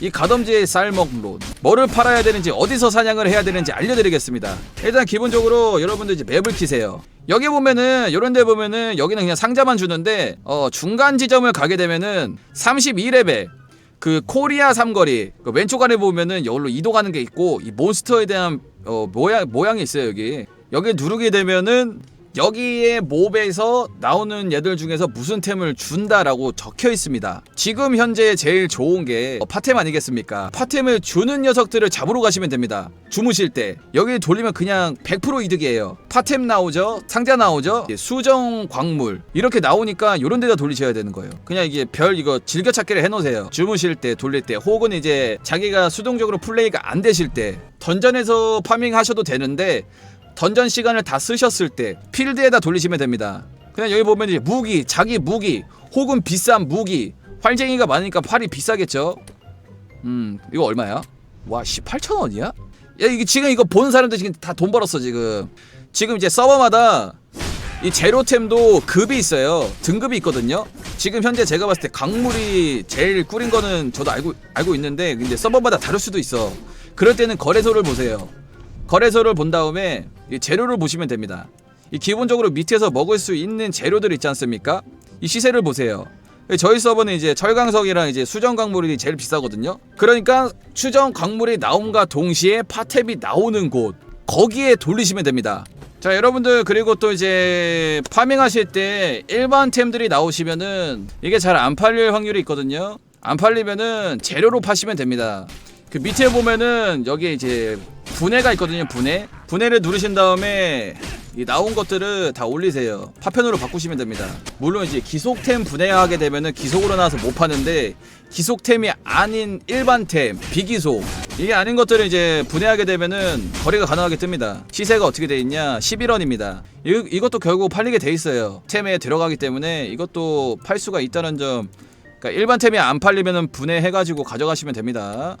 이 가덤지의 쌀먹론 뭐를 팔아야 되는지 어디서 사냥을 해야 되는지 알려드리겠습니다. 일단 기본적으로 여러분들 이제 맵을 키세요. 여기 보면은 요런 데 보면은 여기는 그냥 상자만 주는데 어 중간 지점을 가게 되면은 32레벨 그 코리아 삼거리 그 왼쪽 아래 보면은 여기로 이동하는 게 있고 이 몬스터에 대한 어 모양 모양이 있어요 여기. 여기 누르게 되면은 여기에 몹에서 나오는 얘들 중에서 무슨 템을 준다라고 적혀 있습니다. 지금 현재 제일 좋은 게 어, 파템 아니겠습니까? 파템을 주는 녀석들을 잡으러 가시면 됩니다. 주무실 때 여기 돌리면 그냥 100% 이득이에요. 파템 나오죠, 상자 나오죠, 이제 수정 광물 이렇게 나오니까 이런 데다 돌리셔야 되는 거예요. 그냥 이게 별 이거 즐겨찾기를 해놓으세요. 주무실 때, 돌릴 때, 혹은 이제 자기가 수동적으로 플레이가 안 되실 때 던전에서 파밍 하셔도 되는데 던전 시간을 다 쓰셨을 때 필드에다 돌리시면 됩니다. 그냥 여기 보면 이제 무기, 자기 무기, 혹은 비싼 무기, 활쟁이가 많으니까 팔이 비싸겠죠. 음, 이거 얼마야? 와, 18,000원이야? 야, 이게 지금 이거 보는 사람들 지금 다 돈 벌었어, 지금. 지금 이제 서버마다 이 제로템도 급이 있어요. 등급이 있거든요. 지금 현재 제가 봤을 때 강물이 제일 꿀인 거는 저도 알고 알고 있는데 근데 서버마다 다를 수도 있어. 그럴 때는 거래소를 보세요. 거래소를 본 다음에 이 재료를 보시면 됩니다. 이 기본적으로 밑에서 먹을 수 있는 재료들 있지 않습니까? 이 시세를 보세요. 저희 서버는 이제 철강석이랑 이제 수정 광물이 제일 비싸거든요. 그러니까 수정 광물이 나옴과 동시에 파탭이 나오는 곳 거기에 돌리시면 됩니다. 자 여러분들 그리고 또 이제 파밍하실 때 일반 템들이 나오시면은 이게 잘 안 팔릴 확률이 있거든요. 안 팔리면은 재료로 파시면 됩니다. 그 밑에 보면은 여기 이제 분해가 있거든요. 분해. 분해를 누르신 다음에 이 나온 것들을 다 올리세요. 파편으로 바꾸시면 됩니다. 물론 이제 기속템 분해하게 되면은 기속으로 나와서 못 파는데 기속템이 아닌 일반템, 비기속 이게 아닌 것들을 이제 분해하게 되면은 거래가 가능하게 뜹니다. 시세가 어떻게 돼 있냐? 11원입니다. 이, 이것도 결국 팔리게 돼 있어요. 템에 들어가기 때문에 이것도 팔 수가 있다는 점. 그러니까 일반 템이 안 팔리면은 분해해가지고 가져가시면 됩니다.